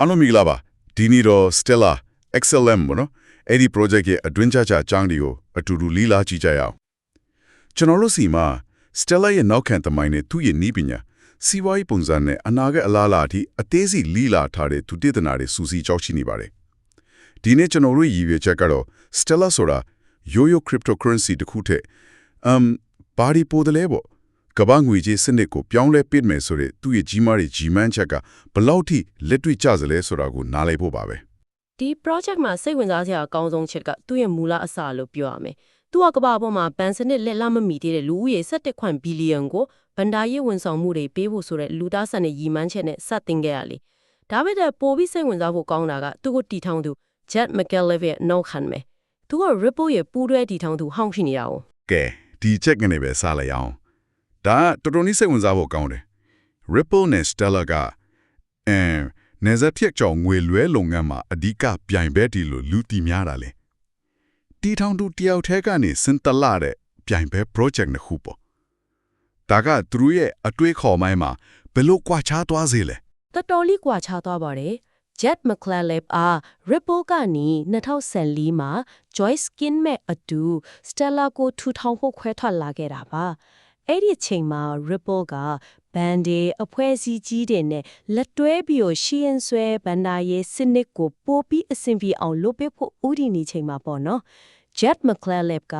အားလုံးမင်္ဂလာပါဒီနေ့တော့ Stella XLM ပေါ့နော်အဲ့ဒီ project ရဲ့အတွင်းချချအကြောင်းတွေကိုအတူတူလီလာကြည့်ကြရအောင်ကျွန်တော်တို့စီမှာ Stella ရဲ့နောက်ခံသမိုင်းနဲ့သူ့ရဲ့နီးပညာစီးပွားရေးပုံစံနဲ့အနာဂတ်အလားအလာအထိအသေးစိတ်လီလာထားတဲ့သူတည်တနာတွေစူးစီးကြောက်ရှိနေပါတယ်ဒီနေ့ကျွန်တော်တို့ရည်ရွယ်ချက်ကတော့ Stella ဆိုတာရိုးရိုး cryptocurrency တစ်ခုထက် um ဘာဒီပိုတယ်လဲပေါ့ ကမ္ဘာငွေကြေးစနစ်ကိုပြောင်းလဲပစ်မယ်ဆိုတဲ့သူ့ရဲ့ကြီးမားတဲ့ကြီးမှန်းချက်ကဘယ်လောက်ထိလက်တွေ့ကျစလဲဆိုတာကိုနားလည်ဖို့ပါပဲဒီ project မှာစိတ်ဝင်စားစရာအကောင်းဆုံးချက်ကသူ့ရဲ့မူလအစလို့ပြောရမယ်။သူကကမ္ဘာပေါ်မှာဘဏ်စနစ်လက်လမမီသေးတဲ့လူဦးရေ17ခွန်ဘီလီယံကိုဗန်ဒါရေးဝန်ဆောင်မှုတွေပေးဖို့ဆိုတဲ့လူသားဆန်တဲ့ရည်မှန်းချက်နဲ့စတင်ခဲ့ရလေ။ဒါပေမဲ့ပိုပြီးစိတ်ဝင်စားဖို့ကောင်းတာကသူ့ကိုတီထောင်သူ Jet McAuliffe ရဲ့နောက်ခံမယ်။သူက Ripple ရဲ့ပူးတွဲတီထောင်သူဟောင်းရှိနေတာ哦ကဲဒီချက်ကနေပဲစလိုက်အောင် ဒါကတော်တော်လေးစိတ်ဝင်စားဖို့ကောင်းတယ် Ripple နဲ့ Stellar ကအဲနေဇက်ဖြက်ကြောင့်ငွေလွဲလုပ်ငန်းမှာအဓိကပြိုင်ဘက်ဒီလိုလူတီများတာလေတီထောင်သူတယောက်ထဲကနေစင်တလာတဲ့ပြိုင်ဘက် project နှစ်ခုပေါ့ဒါကသူတို့ရဲ့အတွေးခေါ်မိုင်းမှာဘယ်လိုကွာခြားသွားစေလဲ။တော်တော်လေးကွာခြားသွားပါတယ်။ Jet McAuliffe အား Ripple ကနေ2014မှာ Joyce Skin မဲ့အတူ Stella ကိုထူထောင်ဖို့ခွဲထွက်လာခဲ့တာပါ။ အဲ့ဒီအချိန်မှာ Ripple ကဘန်ဒီအဖွဲ့အစည်းကြီးတွေနဲ့လက်တွဲပြီးတော့ရှီယန်ဆွဲဘန်နာရေးစနစ်ကိုပို့ပြီးအဆင်ပြေအောင်လုပ်ပေးဖို့ဥတီနေချိန်မှာပေါ့နော်။ Jet McAuliffe က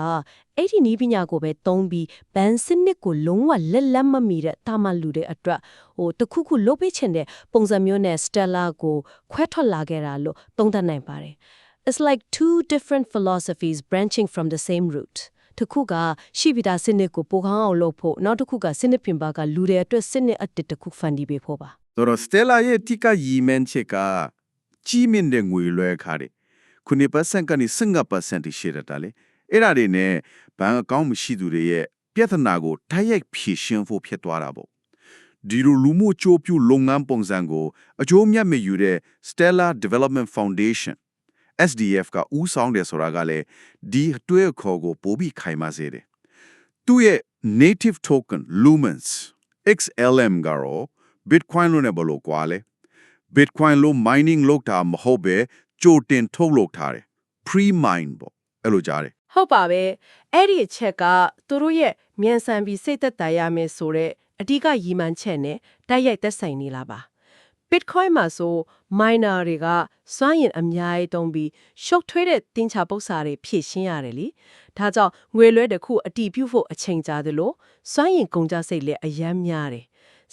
အဲ့ဒီနီးပညာကိုပဲသုံးပြီးဘန်စနစ်ကိုလုံးဝလက်လက်မမီတဲ့တာမလူတွေအတွက်ဟိုတခုခုလုပ်ပေးချင်တဲ့ပုံစံမျိုးနဲ့ Stella ကိုခွဲထွက်လာခဲ့တာလို့သုံးသပ်နိုင်ပါတယ်။ It's like two different philosophies branching from the same root. တစ်ခုကရှိပြီးသားစနစ်ကိုပိုကောင်းအောင်လုပ်ဖို့နောက်တစ်ခုကစနစ်ပြင်ပကလူတွေအတွက်စနစ်အတစ်တစ်ခုဖန်တီးပေးဖို့ပါဆိုတော့ Stella ရဲ့တိကရီမန်ချက်ကကြီးမြင့်တဲ့ငွေလွှဲခါတွေခုနှစ်ပတ်စံကနေ15%ရှိရတာလေအဲ့ဒါတွေနဲ့ဘဏ်အကောင့်မရှိသူတွေရဲ့ပြဿနာကိုတိုက်ရိုက်ဖြေရှင်းဖို့ဖြစ်သွားတာပေါ့ဒီလိုလူမှုချိုးပြလုပ်ငန်းပုံစံကိုအကျိုးမြတ်မဲ့ယူတဲ့ Stella Development Foundation SDF ကဦးဆောင်တယ်ဆိုတာကလည်းဒီအတွေ့အခေါ်ကိုပိုပြီးခိုင်မာစေတယ်သူ့ရဲ့ native token lumens XLM ကတော့ Bitcoin လို့ ਨੇ ဘယ်လို့ကွာလဲ Bitcoin လို့ mining လုပ်တာမဟုတ်ပဲကြိုတင်ထုတ်လုပ်ထားတယ် pre-mine ပေါ့အဲ့လိုကြားတယ်ဟုတ်ပါပဲအဲ့ဒီအချက်ကသူတို့ရဲ့မြန်ဆန်ပြီးစိတ်သက်သာရမယ်ဆိုတဲ့အဓိကရည်မှန်းချက်နဲ့တိုက်ရိုက်သက်ဆိုင်နေလားပါ Bitcoin မှာဆို miner တွေကစွမ်းရည်အများကြီးသုံးပြီးရှုပ်ထွေးတဲ့တင်ချပု္ပ္ပစာတွေဖြည့်ရှင်းရတယ်လीဒါကြောင့်ငွေလွှဲတစ်ခုအတီးပြုတ်ဖို့အချိန်ကြာသလိုစွမ်းရည်ကုန်ကြစိတ်လည်းအယမ်းများတယ်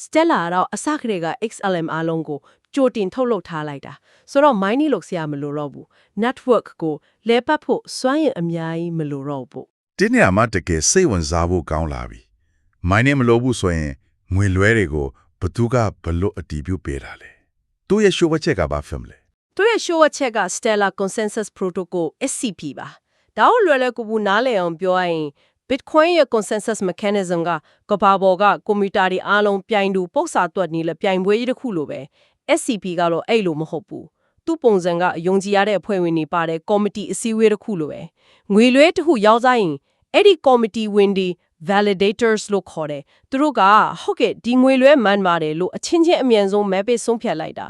Stella ကတော့အစကတည်းက XLM အားလုံးကိုကြိုတင်ထုတ်လုပ်ထားလိုက်တာဆိုတော့ mining လုပ်စရာမလိုတော့ဘူး network ကိုလဲပတ်ဖို့စွမ်းရည်အများကြီးမလိုတော့ဘူးဒီနေရာမှာတကယ်စိတ်ဝင်စားဖို့ကောင်းလာပြီ။ mining မလုပ်ဘူးဆိုရင်ငွေလွဲတွေကို ဘသူကဘလို့အတီးပြုတ်ပေးတာလဲ။သူ့ရဲ့ show ချက်ကဘာဖြစ်မလဲသူရဲ့ show အချက်က Stellar Consensus Protocol SCP ပါဒါကိုလွယ်လွယ်ကူကူနားလည်အောင်ပြောရရင် Bitcoin ရဲ့ consensus mechanism ကကမ္ဘာပေါ်ကကွန်ပျူတာတွေအားလုံးပြိုင်တူပု္ပ္ပစာတွက်နေလဲပြိုင်ပွဲကြီးတစ်ခုလိုပဲ SCP ကတော့အဲ့လိုမဟုတ်ဘူးသူ့ပုံစံကယုံကြည်ရတဲ့အဖွဲ့ဝင်တွေပါတဲ့ကော်မတီအစည်းအဝေးတစ်ခုလိုပဲငွေလွဲတစ်ခုရောက်စားရင်အဲ့ဒီကော်မတီဝင်တွေ validators လို့ခေါ်တယ်သူတို့ကဟုတ်ကဲ့ဒီငွေလွဲမှန်ပါတယ်လို့အချင်းချင်းအမြန်ဆုံးမဲပေးဆုံးဖြတ်လိုက်တာ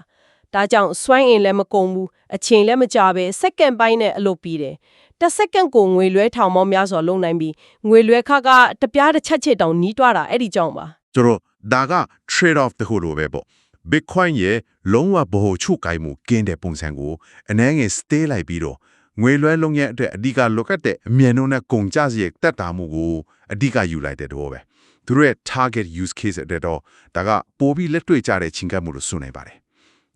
ဒါကြောင့်စွမ်းအင်လည်းမကုန်ဘူးအချိန်လည်းမကြာပဲစက္ကန့်ပိုင်းနဲ့အလုပ်ပြီးတယ်တစ်စက္ကန့်ကိုငွေလွဲထောင်ပေါင်းများစွာလုံနိုင်ပြီးငွေလွဲခါကတပြားတစ်ချက်ချက်တောင်နီးတွားတာအဲ့ဒီကြောင့်ပါဆိုတော့ဒါက trade off တခုလိုပဲပေါ့ Bitcoin ရဲ့လုံးဝဗဟိုချုပ်ကိုင်မှုကင်းတဲ့ပုံစံကိုအနှဲငယ် stay လိုက်ပြီးတော့ ငွေလွှဲလုံးရဲ့အတွက်အဓိကလောကတ်တဲ့အမြန်နှုန်းနဲ့ကုန်ကြစရိတ်တက်တာမှုကိုအဓိကယူလိုက်တဲ့တော့ပဲသူတို့ရဲ့ target use case အတွက်တော့ဒါကပိုပြီးလက်တွေ့ကြတဲ့ချင်းကပ်မှုလို့ဆိုနိုင်ပါတယ်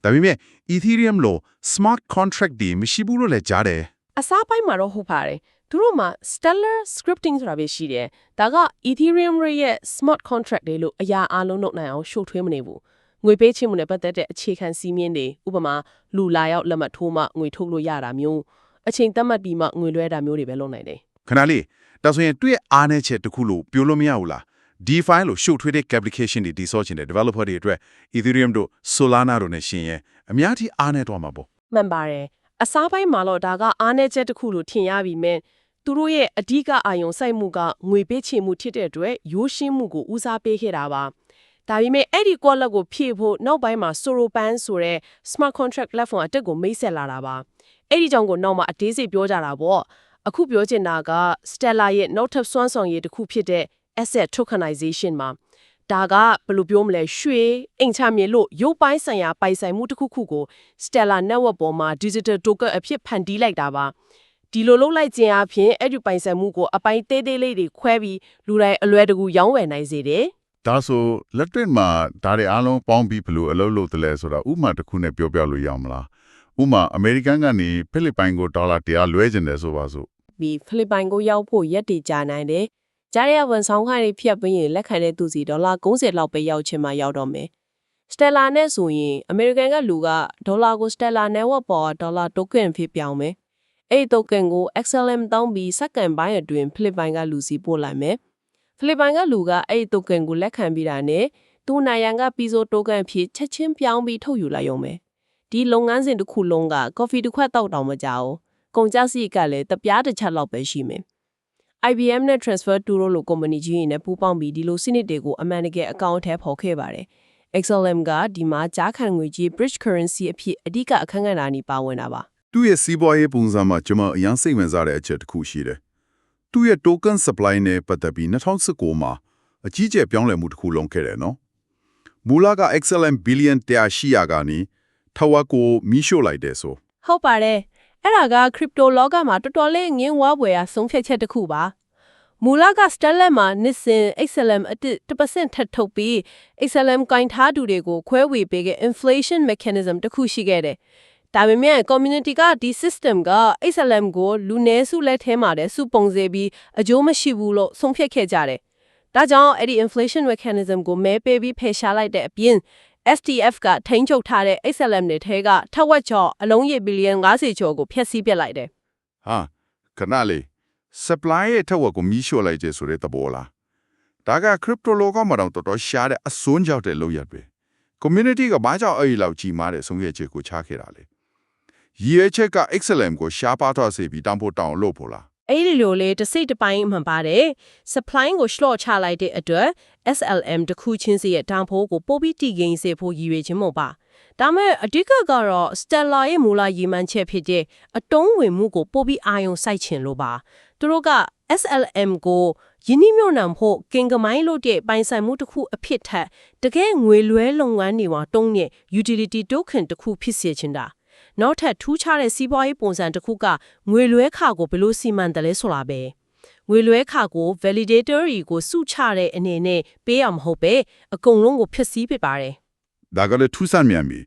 ဒါပေမဲ့ Ethereum လို့ smart contract တွေမရှိဘူးလို့လည်းကြားတယ်အစားပိုင်းမှာတော့ဟုတ်ပါတယ်သူတို့မှာ stellar scripting ဆိုတာပဲရှိတယ်ဒါက ethereum ရဲ့ smart contract တွေလို့အရာအလုံးလုပ်နိုင်အောင်ရှုပ်ထွေးမနေဘူးငွေပေးချေမှုနဲ့ပတ်သက်တဲ့အခြေခံစည်းမျဉ်းတွေဥပမာလူလာရောက်လက်မှတ်ထိုးမှငွေထုတ်လို့ရတာမျိုး အချိန်သတ်မှတ်ပြီးမှငွေလွှဲတာမျိုးတွေပဲလုပ်နိုင်တယ်ခဏလေးဒါဆိုရင်တွေ့အားနေချက်တခုလို့ပြောလို့မရဘူးလား DeFi လို့ရှုပ်ထွေးတဲ့ application တွေတည်ဆောက်ခြင်းတဲ့ developer တွေအတွက် Ethereum တို့ Solana တို့နဲ့ရှင်ရင်အများကြီးအားနေတော့မှာပေါ့မှန်ပါတယ်အစားပိုင်းမှာတော့ဒါကအားနည်းချက်တစ်ခုလို့ထင်ရပြီမဲ့သူတို့ရဲ့အဓိကအာယုံစိုက်မှုကငွေပေးချေမှုဖြစ်တဲ့အတွက်ရိုးရှင်းမှုကိုဦးစားပေးခဲ့တာပါဒါပေမဲ့အဲ့ဒီ quality ကိုဖြည့်ဖို့နောက်ပိုင်းမှာ Soropan ဆိုတဲ့ smart contract platform အတက်ကိုမိတ်ဆက်လာတာပါ အဲ့ဒီကြောင့်ကိုနောက်မှာအသေးစိတ်ပြောကြတာပေါ့အခုပြောချင်တာက Stella ရဲ့နောက်ထပ်စွမ်းဆောင်ရည်တစ်ခုဖြစ်တဲ့ asset tokenization မှာဒါကဘယ်လိုပြောမလဲရွှေအိမ်ချမြေလို့ရုပ်ပိုင်းဆိုင်ရာပိုင်ဆိုင်မှုတစ်ခုခုကို Stella network ပေါ်မှာ digital token အဖြစ်ဖန်တီးလိုက်တာပါဒီလိုလုပ်လိုက်ခြင်းအပြင်အဲ့ဒီပိုင်ဆိုင်မှုကိုအပိုင်းသေးသေးလေးတွေခွဲပြီးလူတိုင်းအလွယ်တကူရောင်းဝယ်နိုင်စေတယ်ဒါဆိုလက်တွေ့မှာဒါတွေအားလုံးပေါင်းပြီးဘယ်လိုအလုပ်လုပ်တယ်လဲဆိုတာဥပမာတစ်ခုနဲ့ပြောပြလို့ရအောင်မလား ဥပမာအမေရိကန်ကနေဖိလစ်ပိုင်ကိုဒေါ်လာ100လွှဲကျင်တယ်ဆိုပါစို့ပြီးဖိလစ်ပိုင်ကိုရောက်ဖို့ရက်တည်ကြာနိုင်တယ်။ကြားရဝန်ဆောင်ခိုင်းတွေဖြတ်ပြီးရင်လက်ခံတဲ့သူစီဒေါ်လာ90လောက်ပဲရောက်ချင်မှရောက်တော့မယ်။ Stella နဲ့ဆိုရင်အမေရိကန်ကလူကဒေါ်လာကို Stella network ပေါ်ဒေါ်လာ token ဖြစ်ပြောင်းမယ်။အဲ့ဒီ token ကို XLM တောင်းပြီးစက္ကန့်ပိုင်းအတွင်းဖိလစ်ပိုင်ကလူစီပို့လိုက်မယ်။ဖိလစ်ပိုင်ကလူကအဲ့ဒီ token ကိုလက်ခံပြီးတာနဲ့သူ့နိုင်ရန်က Piso token ဖြစ်ချက်ချင်းပြောင်းပြီးထုတ်ယူလိုက်ရုံပဲ။ ဒီလုပ်ငန်းစဉ်တစ်ခုလုံးက coffee တစ်ခွက်တောက်တောင်မကြဘူး။ကုန်ကျစရိတ်ကလည်းတပြားတစ်ချက်လောက်ပဲရှိမယ်။ IBM နဲ့ Transfer to လို့ကုမ္ပဏီကြီးတွေနဲ့ပူးပေါင်းပြီးဒီလိုစနစ်တွေကိုအမှန်တကယ်အကောင့်ထဲပေါ်ခဲ့ပါတယ်။ XLM ကဒီမှာကြားခံငွေကြီး bridge currency အဖြစ်အဓိကအခန်းကဏ္ဍနီပါဝင်တာပါသူ့ရဲ့စီးပွားရေးပုံစံမှာကျွန်မအရင်စိတ်ဝင်စားတဲ့အချက်တစ်ခုရှိတယ်။သူ့ရဲ့ token supply နဲ့ပတ်သက်ပြီး2019မှာအကြီးကျယ်ပြောင်းလဲမှုတစ်ခုလုံးခဲ့တယ်နော်။မူလက XLM billion 100ရှိရာကနေ ထဝက်ကိုမီးရှို့လိုက်တယ်ဆိုဟုတ်ပါတယ်အဲ့ဒါက crypto လောကမှာတော်တော်လေးငင်းဝါးပွေရာဆုံးဖြတ်ချက်တစ်ခုပါမူလက Stellar မှာနှစ်စဉ် XLM အတစ်1%ထပ်ထုတ်ပြီး XLM ကင်ထားသူတွေကိုခွဲဝေပေးခဲ့ inflation mechanism တစ်ခုရှိခဲ့တယ်ဒါပေမဲ့ community ကဒီ system က XLM ကိုလူနည်းစုလက်ထဲမှာတည်းစုပုံစေပြီးအကျိုးမရှိဘူးလို့ဆုံးဖြတ်ခဲ့ကြတယ်ဒါကြောင့်အဲ့ဒီ inflation mechanism ကိုမဲပေးပြီးဖယ်ရှားလိုက်တဲ့အပြင် STF ကထိန်းချုပ်ထားတဲ့ XLM တွေထဲကထက်ဝက်ကျော်အလုံးရေဘီလီယံ90ကျော်ကိုဖျက်ဆီးပစ်လိုက်တယ်။ဟာခဏလေး supply ရဲ့ထက်ဝက်ကိုမီးရှို့လိုက်ခြင်းဆိုတဲ့သဘောလား။ဒါက crypto လောကမှာတော့တော်တော်ရှားတဲ့အစွန်းကြောက်တဲ့လုပ်ရက်ပဲ။ community ကဘာကြောင့်အဲ့ဒီလောက်ကြီးမားတဲ့ဆုံးဖြတ်ချက်ကိုချခဲ့တာလဲ။ရည်ရွယ်ချက်က XLM ကိုရှားပါတော့စေပြီးတောင်းဖို့တောင်းလို့ဖို့လား။ အဲ့ဒီလိုလေတစ်စိတ်တစ်ပိုင်းမှန်ပါတယ် supply ကို slot ချလိုက်တဲ့အတွက် SLM တစ်ခုချင်းစီရဲ့တန်ဖိုးကိုပိုပြီးတည်ငြိမ်စေဖို့ရည်ရွယ်ခြင်းမို့ပါဒါမဲ့အဓိကကတော့ Stella ရဲ့မူလရည်မှန်းချက်ဖြစ်တဲ့အတုံးဝင်မှုကိုပိုပြီးအာရုံစိုက်ချင်လို့ပါသူတို့က SLM ကိုယင်းနှိမ့်ညွန့်နှံဖို့ကင်ကမိုင်းလို့တဲ့ပိုင်ဆိုင်မှုတစ်ခုအဖြစ်ထက်တကယ်ငွေလွှဲလုပ်ငန်းတွေမှာတုံးတဲ့ utility token တစ်ခုဖြစ်စေချင်တာ နောက်ထပ်ထူးခြားတဲ့စီးပွားရေးပုံစံတစ်ခုကငွေလွှဲခါကိုဘယ်လိုစီမံတယ်လဲဆိုတာပဲငွေလွှဲခါကို validator တွေကိုစုချတဲ့အနေနဲ့ပေးရမဟုတ်ပဲအကုန်လုံးကိုဖျက်ဆီးပစ်ပါတယ်ဒါကလည်းထူးဆန်းမြန်ပြီ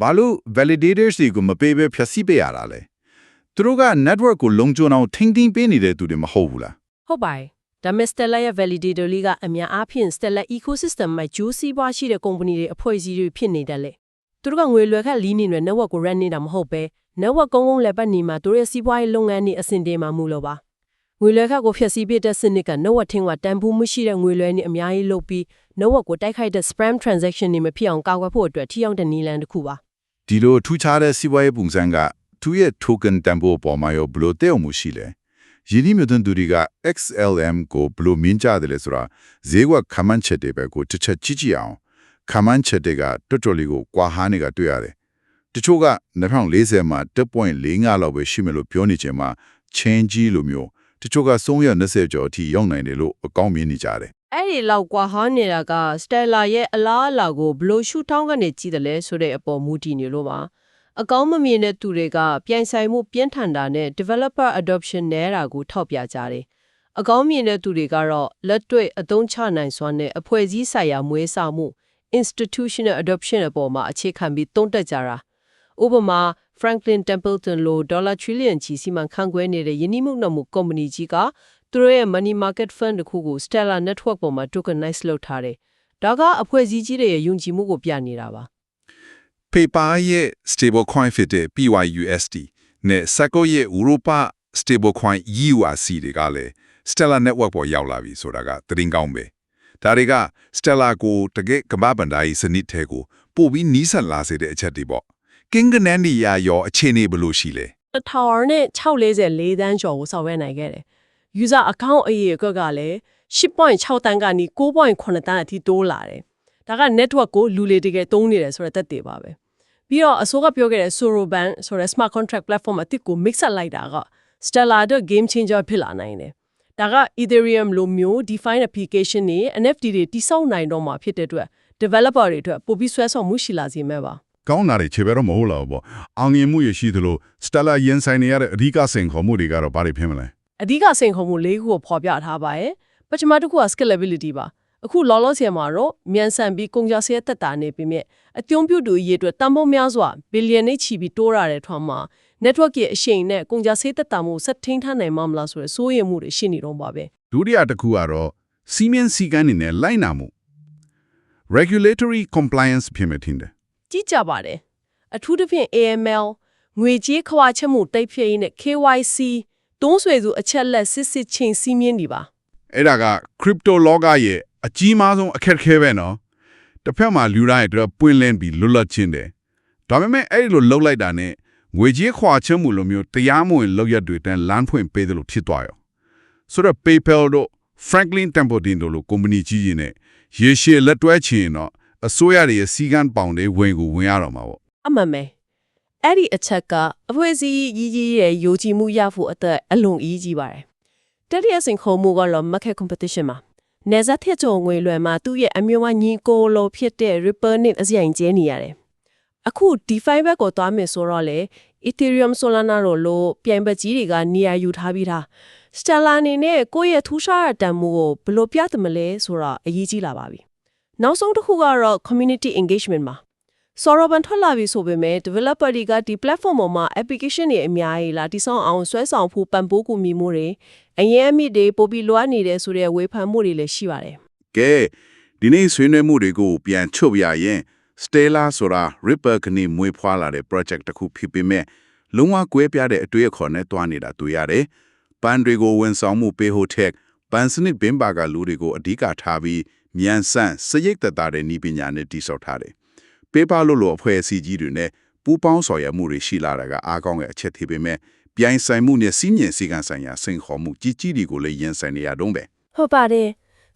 ဘာလို့ validators တွေကိုမပေးဘဲဖြည့်ဆည်းပေးရတာလဲသူတို့က network ကိုလုံခြုံအောင်ထိန်းသိမ်းပေးနေတဲ့သူတွေမဟုတ်ဘူးလားဟုတ်ပါတယ်ဒါမဲ့ Stella ရဲ့ validator လေးကအများအားဖြင့် Stella ecosystem မှာဂျိုးစီးပွားရှိတဲ့ကုမ္ပဏီတွေအဖွဲ့အစည်းတွေဖြစ်နေတယ်လေ သူတို့ကငွေလွှဲခက်လီးနေတဲ့ network ကို run နေတာမဟုတ်ပဲ network ကုန်းကုန်းလက်ပတ်နေမှာသူတို့ရဲ့စီးပွားရေးလုပ်ငန်းတွေအဆင်ပြေမှာမူလို့ပါငွေလွှဲခက်ကိုဖျက်ဆီးပစ်တဲ့စနစ်က network ထင်းကတန်ဖိုးမရှိတဲ့ငွေလွှဲနေအများကြီးလုပ်ပြီး network ကိုတိုက်ခိုက်တဲ့ spam transaction တွေမဖြစ်အောင်ကာကွယ်ဖို့အတွက်ထိရောက်တဲ့နည်းလမ်းတစ်ခုပါဒီလိုထူးခြားတဲ့စီးပွားရေးပုံစံကသူရဲ့ token တန်ဖိုးပေါ်မှာရောဘယ်လိုတည်အောင်မှုရှိလဲယင်းဒီမြတ်သူတွေက XLM ကိုဘယ်လိုမြင်ကြတယ်လဲဆိုတာဈေးကွက်ခမန်းချက်တွေပဲကိုတစ်ချက်ကြည့်ကြည့်အောင် ခမန်းချက်တွေကတော်တော်လေးကိုကွာဟားနေကတွေ့ရတယ်တချို့က2040မှာ1.45လောက်ပဲရှိမယ်လို့ပြောနေချိန်မှာ change လို့မျိုးတချို့က320ကျော်အထိရောက်နိုင်တယ်လို့အကောင်းမြင်နေကြတယ်အဲ့ဒီလောက်ကွာဟနေတာက Stella ရဲ့အလားအလာကိုဘလို့ရှုထောင်းကနေကြည့်တယ်လဲဆိုတဲ့အပေါ်မူတည်နေလို့ပါအကောင်းမမြင်တဲ့သူတွေကပြိုင်ဆိုင်မှုပြင်းထန်တာနဲ့ developer adoption နဲ့တာကိုထောက်ပြကြတယ်အကောင်းမြင်တဲ့သူတွေကတော့လက်တွေ့အသုံးချနိုင်စွမ်းနဲ့အဖွဲ့အစည်းဆိုင်ရာမွေးစာမှု institutional adoption အပေါ်မှာအခြေခံပြီးသုံးတက်ကြတာဥပမာ Franklin Templeton လိုဒေါ်လာ trillion ချီစီမံခန့်ခွဲနေတဲ့ယင်းနှိမ့်မှုမှုကုမ္ပဏီကြီးကသူတို့ရဲ့ money market fund တစ်ခုကို Stellar network ပေါ်မှာ tokenize လုပ်ထားတယ်။ဒါကအဖွဲ့အစည်းကြီးတွေရဲ့ယုံကြည်မှုကိုပြနေတာပါ PayPal ရဲ့ stablecoin ဖြစ်တဲ့ PYUSD နဲ့ Sacco ရဲ့ Europa stablecoin EURC တွေကလည်း Stellar network ပေါ်ရောက်လာပြီဆိုတာကသတင်းကောင်းပဲ ဒါတွေက Stellar ကိုတကယ်ကမ္ဘာဗန္ဒာရေးစနစ်ထဲကိုပို့ပြီးနီးစပ်လာစေတဲ့အချက်တွေပေါ့ကင်းကနန်ဒီယာရောအခြေအနေဘယ်လိုရှိလဲ။တစ်ထောင်နဲ့644တန်းကျော်ကိုဆောင်ရွက်နိုင်ခဲ့တယ်။ user account အရေးအတွက်ကလည်း10.6တန်းကနေ9.8တန်းအထိတိုးလာတယ်။ဒါက network ကိုလူလေတကယ်သုံးနေတယ်ဆိုတဲ့သက်သေပါပဲပြီးတော့အစိုးရပြောခဲ့တဲ့ Soroban ဆိုတဲ့ smart contract platform အသစ်ကို mix up လိုက်တာက Stellar အတွက် game changer ဖြစ်လာနိုင်တယ် ဒါက Ethereum လိုမျိုး define application တွေ NFT တွေတိစောက်နိုင်တော့မှာဖြစ်တဲ့အတွက် developer တွေအတွက်ပိုပြီးဆွဲဆောင်မှုရှိလာစေမဲ့ပါကောင်းတာတွေခြေပဲတော့မဟုတ်လားပေါ့အောင်မြင်မှုရရှိသလို Stella ရင်ဆိုင်နေရတဲ့အဓိကစိန်ခေါ်မှုတွေကတော့ဘာတွေဖြစ်မလဲအဓိကစိန်ခေါ်မှု၄ခုကိုဖော်ပြထားပါရဲ့ပထမတစ်ခုက scalability ပါအခုလောလောဆယ်မှာတော့မြန်ဆန်ပြီးကုန်ကြစည်သက်တာနေပြီမြဲအပြုံးပြုတူအရေးအတွက်တန်ဖိုးများစွာဘီလီယံနဲ့ချီပြီးတိုးရတဲ့ထွန်းမှာ network ရဲ့အရှိန်နဲ့ကုန်ကြစည်သက်တာမှုဆက်ထိန်းထားနိုင်မှာမလားဆိုရယ်စိုးရိမ်မှုတွေရှိနေတော့ပါပဲဒုတိယတစ်ခုကတော့စီမင်းစည်းကမ်းတွေနဲ့လိုက်နာမှု regulatory compliance ဖြစ်မယ်ထင်တယ်ကြည့်ကြပါတယ်အထူးသဖြင့် AML ငွေကြေးခွာချက်မှုတိတ်ဖြစ်ရေးနဲ့ KYC တုံးဆွေစုအချက်လက်စစ်စစ်ချင်းစီးမြင်နေပါအဲ့ဒါက crypto လောကရဲ့အကြီးမားဆုံးအခက်အခဲပဲနော်တစ်ဖက်မှာလူတိုင်းအတွက်ပွင့်လင်းပြီးလွတ်လပ်ခြင်းတယ်ဒါပေမဲ့အဲ့ဒီလိုလှုပ်လိုက်တာနဲ့ ငွေကြေးခွာချမှုလိုမျိုးတရားမဝင်လုပ်ရက်တွေတန်းလမ်းဖွင့်ပေးတယ်လို့ဖြစ်သွားရောဆိုတော့ PayPal တို့ Franklin Templeton တို့လိုကုမ္ပဏီကြီးကြီးနဲ့ရေရှည်လက်တွဲချင်ရင်တော့အစိုးရတွေရဲ့စီကံပေါင်တွေဝင်ကိုဝင်ရတော့မှာပေါ့အမှန်ပဲအဲ့ဒီအချက်ကအဖွဲစည်းကြီးကြီးရဲ့ယိုကြည်မှုရဖို့အတွက်အလွန်အရေးကြီးပါတယ်တတိယစင်ခုံမှုကတော့ market competition မှာနေဇက်ထက်ချုံငွေလွယ်မှာသူ့ရဲ့အမျိုးအညီကိုလိုဖြစ်တဲ့ Ripple နဲ့အစရင်ကျဲနေရတယ် အခု DeFi ဘက်ကိုသွားမယ်ဆိုတော့လေ Ethereum Solana တို့လိုပြိုင်ဘက်ကြီးတွေကနေရာယူထားပြီးသား Stellar အနေနဲ့ကိုယ့်ရဲ့ထူးခြားတဲ့တန်မိုးကိုဘယ်လိုပြသမလဲဆိုတာအရေးကြီးလာပါပြီနောက်ဆုံးတစ်ခုကတော့ community engagement မှာ Soroban ထွက်လာပြီဆိုပေမဲ့ developer တွေကဒီ platform ပေါ်မှာ application တွေအများကြီးလာတိစောင်းအောင်ဆွဲဆောင်ဖို့ပံ့ပိုးကူညီမှုတွေအရင်အမြင့်တွေပိုပြီးလိုအပ်နေတယ်ဆိုတဲ့ဝေဖန်မှုတွေလည်းရှိပါတယ်ကဲဒီနေ့ဆွေးနွေးမှုတွေကိုပြန်ချုပ်ရရင် Stella ဆိုတာ Ripple ကနေမွေးဖွားလာတဲ့ project တစ်ခုဖြစ်ပေမဲ့လုံးဝကွဲပြားတဲ့အတွေ့အခေါ်နဲ့တွားနေတာတွေ့ရတယ်။ပန်းတွေကိုဝန်ဆောင်မှုပေးဖို့ထက်ပန်းစနစ်ဘင်းပါကလူတွေကိုအဓိကထားပြီးမြန်ဆန်စရိတ်သက်သာတဲ့နည်းပညာနဲ့တည်ဆောက်ထားတယ်။ paper လို့လို့အဖွဲ့အစည်းကြီးတွေနဲ့ပူးပေါင်းဆောင်ရွက်မှုတွေရှိလာတာကအားကောင်းတဲ့အချက်ဖြစ်ပေမဲ့ပြိုင်ဆိုင်မှုနဲ့စီးမြင်စည်းကမ်းဆိုင်ရာစိန်ခေါ်မှုကြီးကြီးတွေကိုလည်းရင်ဆိုင်နေရတော့ပဲဟုတ်ပါတယ်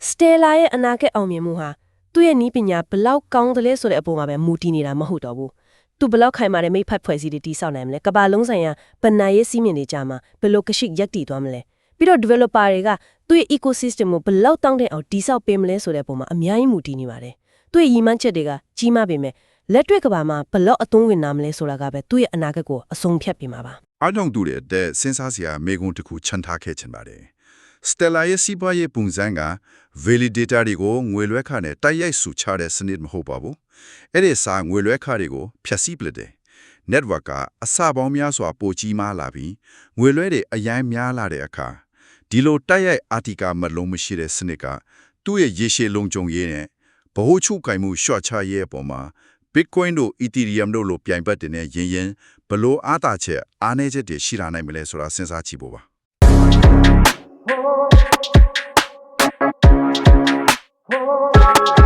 စတေလာရဲ့အနာဂတ်အောင်မြင်မှုဟာ သူ့ရဲ့နီးပညာဘလောက်ကောင်းတယ်လဲဆိုတဲ့အပေါ်မှာပဲမူတည်နေတာမဟုတ်တော့ဘူးသူဘလောက်ခိုင်မာတဲ့မိဖက်ဖွဲ့စည်းတွေတည်ဆောက်နိုင်မလဲကမ္ဘာလုံးဆိုင်ရာပဏာရေးစီးမြင်တွေကြမှာဘယ်လိုကရှိရက်တည်သွားမလဲပြီးတော့ developer တွေကသူ့ရဲ့ ecosystem ကိုဘလောက်တောင်းတဲ့အောင်တည်ဆောက်ပေးမလဲဆိုတဲ့အပေါ်မှာအများကြီးမူတည်နေပါတယ်သူ့ရဲ့ရည်မှန်းချက်တွေကကြီးမားပေမဲ့လက်တွေ့ကမ္ဘာမှာဘလောက်အသုံးဝင်နိုင်မလဲဆိုတာကပဲသူ့ရဲ့အနာဂတ်ကိုအဆုံးဖြတ်ပေးမှာပါအားကြောင့်တူတဲ့တဲ့စဉ်းစားစရာမေကွန်းတစ်ခုချန်ထားခဲ့ချင်ပါတယ် Stella ရဲ့စီးပွားရေးပုံစံက validator တွေကိုငွေလွှဲခနဲ့တိုက်ရိုက်စုချတဲ့စနစ်မဟုတ်ပါဘူးအဲ့ဒီစာငွေလွှဲခတွေကိုဖြတ်စည်းပလက်တယ် network ကအစပေါင်းများစွာပိုကြီးမားလာပြီးငွေလွှဲတွေအရင်များလာတဲ့အခါဒီလိုတိုက်ရိုက်အာတီကာမလုံးမရှိတဲ့စနစ်ကသူ့ရဲ့ရေရှည်လုံခြုံရေးနဲ့ဗဟိုချုပ်ကင်မှု short ချရေးအပေါ်မှာ Bitcoin တို့ Ethereum တို့လိုပြိုင်ဘက်တွေနဲ့ရင်းရင်းဘလို့အားတာချက်အားနည်းချက်တွေရှိလာနိုင်မလဲဆိုတာစဉ်းစားကြည့်ဖို့ပါ Oh.